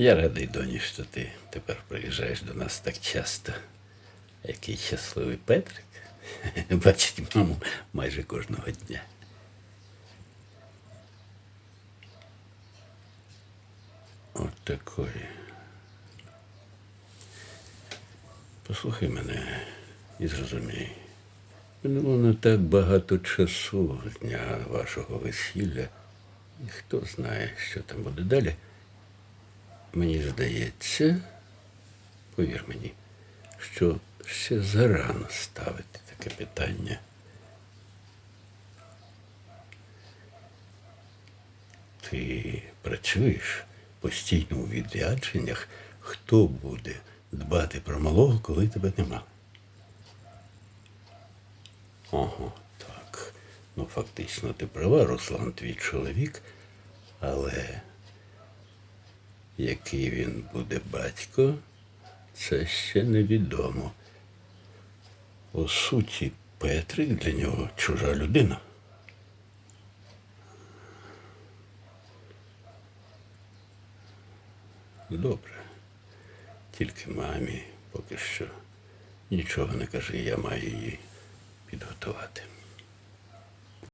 Я радий, доні, що ти тепер приїжджаєш до нас так часто. Який щасливий Петрик. Бачить маму майже кожного дня. От такої. Послухай мене і зрозумій. Минуло не так багато часу дня вашого весілля. І хто знає, що там буде далі. Мені здається, повір мені, що ще зарано ставити таке питання. Ти працюєш постійно у відрядженнях, хто буде дбати про малого, коли тебе нема? Ага, так. Ну, фактично, ти права, Руслан, твій чоловік, але який він буде батько, це ще невідомо. У суті, Петрик для нього чужа людина. Добре. Тільки мамі поки що нічого не кажи, я маю її підготувати.